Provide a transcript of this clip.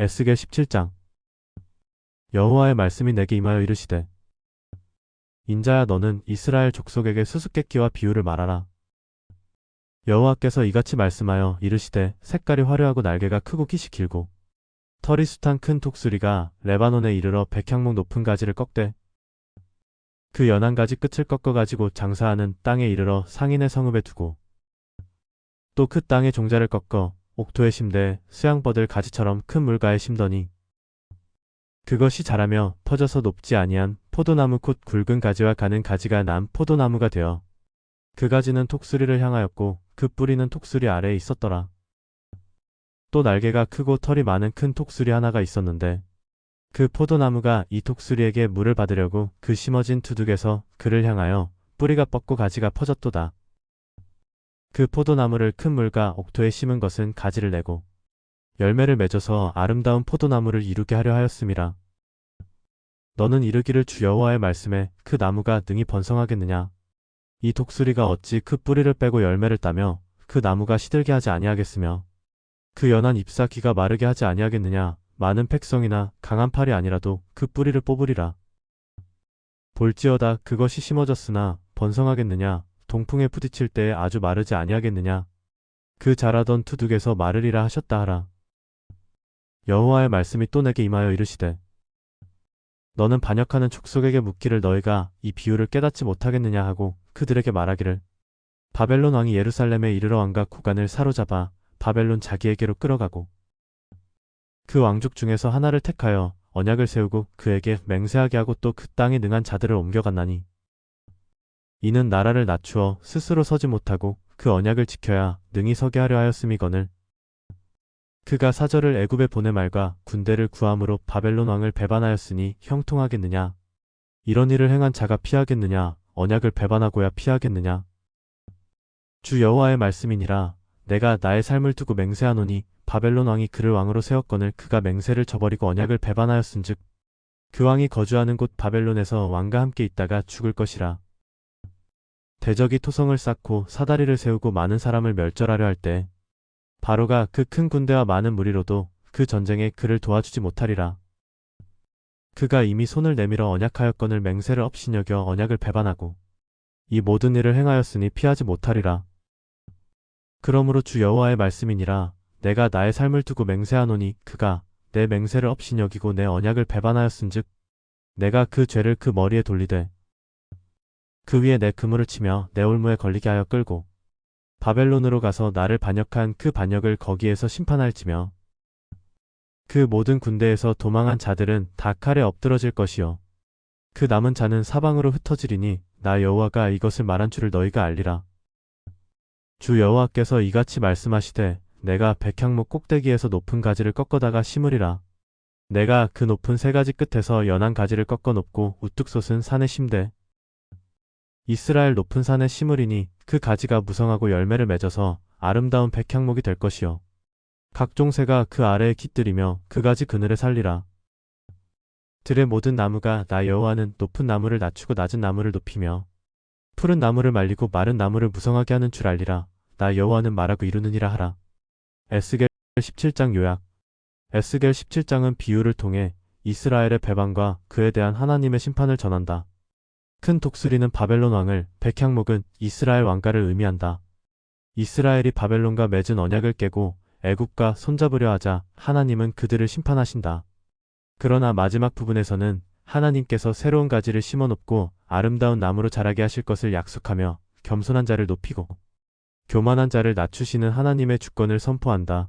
에스겔 17장 여호와의 말씀이 내게 임하여 이르시되 인자야 너는 이스라엘 족속에게 수수께끼와 비유를 말하라. 여호와께서 이같이 말씀하여 이르시되 색깔이 화려하고 날개가 크고 깃이 길고 털이 숱한 큰 독수리가 레바논에 이르러 백향목 높은 가지를 꺾되 그 연한 가지 끝을 꺾어 가지고 장사하는 땅에 이르러 상인의 성읍에 두고 또 그 땅의 종자를 꺾어 옥토에 심되 수양버들 가지처럼 큰 물가에 심더니 그것이 자라며 퍼져서 높지 아니한 포도나무 곧 굵은 가지와 가는 가지가 난 포도나무가 되어 그 가지는 톡수리를 향하였고 그 뿌리는 톡수리 아래에 있었더라. 또 날개가 크고 털이 많은 큰 톡수리 하나가 있었는데 그 포도나무가 이 톡수리에게 물을 받으려고 그 심어진 투둑에서 그를 향하여 뿌리가 뻗고 가지가 퍼졌도다. 그 포도나무를 큰 물과 옥토에 심은 것은 가지를 내고 열매를 맺어서 아름다운 포도나무를 이루게 하려 하였음이라. 너는 이르기를 주 여호와의 말씀에 그 나무가 능히 번성하겠느냐? 이 독수리가 어찌 그 뿌리를 빼고 열매를 따며 그 나무가 시들게 하지 아니하겠으며 그 연한 잎사귀가 마르게 하지 아니하겠느냐? 많은 백성이나 강한 팔이 아니라도 그 뿌리를 뽑으리라. 볼지어다 그것이 심어졌으나 번성하겠느냐? 동풍에 부딪힐 때에 아주 마르지 아니하겠느냐? 그 자라던 투둑에서 마르리라 하셨다 하라. 여호와의 말씀이 또 내게 임하여 이르시되 너는 반역하는 족속에게 묻기를 너희가 이 비유를 깨닫지 못하겠느냐 하고 그들에게 말하기를 바벨론 왕이 예루살렘에 이르러 왕과 구간을 사로잡아 바벨론 자기에게로 끌어가고 그 왕족 중에서 하나를 택하여 언약을 세우고 그에게 맹세하게 하고 또 그 땅에 능한 자들을 옮겨갔나니 이는 나라를 낮추어 스스로 서지 못하고 그 언약을 지켜야 능히 서게 하려 하였음이거늘. 그가 사절을 애굽에 보내 말과 군대를 구함으로 바벨론 왕을 배반하였으니 형통하겠느냐? 이런 일을 행한 자가 피하겠느냐? 언약을 배반하고야 피하겠느냐? 주 여호와의 말씀이니라. 내가 나의 삶을 두고 맹세하노니 바벨론 왕이 그를 왕으로 세웠거늘 그가 맹세를 저버리고 언약을 배반하였은즉 그 왕이 거주하는 곳 바벨론에서 왕과 함께 있다가 죽을 것이라 대적이 토성을 쌓고 사다리를 세우고 많은 사람을 멸절하려 할 때 바로가 그 큰 군대와 많은 무리로도 그 전쟁에 그를 도와주지 못하리라. 그가 이미 손을 내밀어 언약하였건을 맹세를 업신여겨 언약을 배반하고 이 모든 일을 행하였으니 피하지 못하리라. 그러므로 주 여호와의 말씀이니라 내가 나의 삶을 두고 맹세하노니 그가 내 맹세를 업신여기고 내 언약을 배반하였은즉 내가 그 죄를 그 머리에 돌리되 그 위에 내 그물을 치며 내 올무에 걸리게 하여 끌고 바벨론으로 가서 나를 반역한 그 반역을 거기에서 심판할지며 그 모든 군대에서 도망한 자들은 다 칼에 엎드러질 것이요. 그 남은 자는 사방으로 흩어지리니 나 여호와가 이것을 말한 줄을 너희가 알리라. 주 여호와께서 이같이 말씀하시되 내가 백향목 꼭대기에서 높은 가지를 꺾어다가 심으리라. 내가 그 높은 세 가지 끝에서 연한 가지를 꺾어 놓고 우뚝 솟은 산에 심되 이스라엘 높은 산에 심으리니 그 가지가 무성하고 열매를 맺어서 아름다운 백향목이 될 것이요. 각종 새가 그 아래에 깃들이며 그 가지 그늘에 살리라. 들의 모든 나무가 나 여호와는 높은 나무를 낮추고 낮은 나무를 높이며 푸른 나무를 말리고 마른 나무를 무성하게 하는 줄 알리라. 나 여호와는 말하고 이루느니라 하라. 에스겔 17장 요약 에스겔 17장은 비유를 통해 이스라엘의 배반과 그에 대한 하나님의 심판을 전한다. 큰 독수리는 바벨론 왕을, 백향목은 이스라엘 왕가를 의미한다. 이스라엘이 바벨론과 맺은 언약을 깨고 애국과 손잡으려 하자 하나님은 그들을 심판하신다. 그러나 마지막 부분에서는 하나님께서 새로운 가지를 심어 놓고 아름다운 나무로 자라게 하실 것을 약속하며 겸손한 자를 높이고 교만한 자를 낮추시는 하나님의 주권을 선포한다.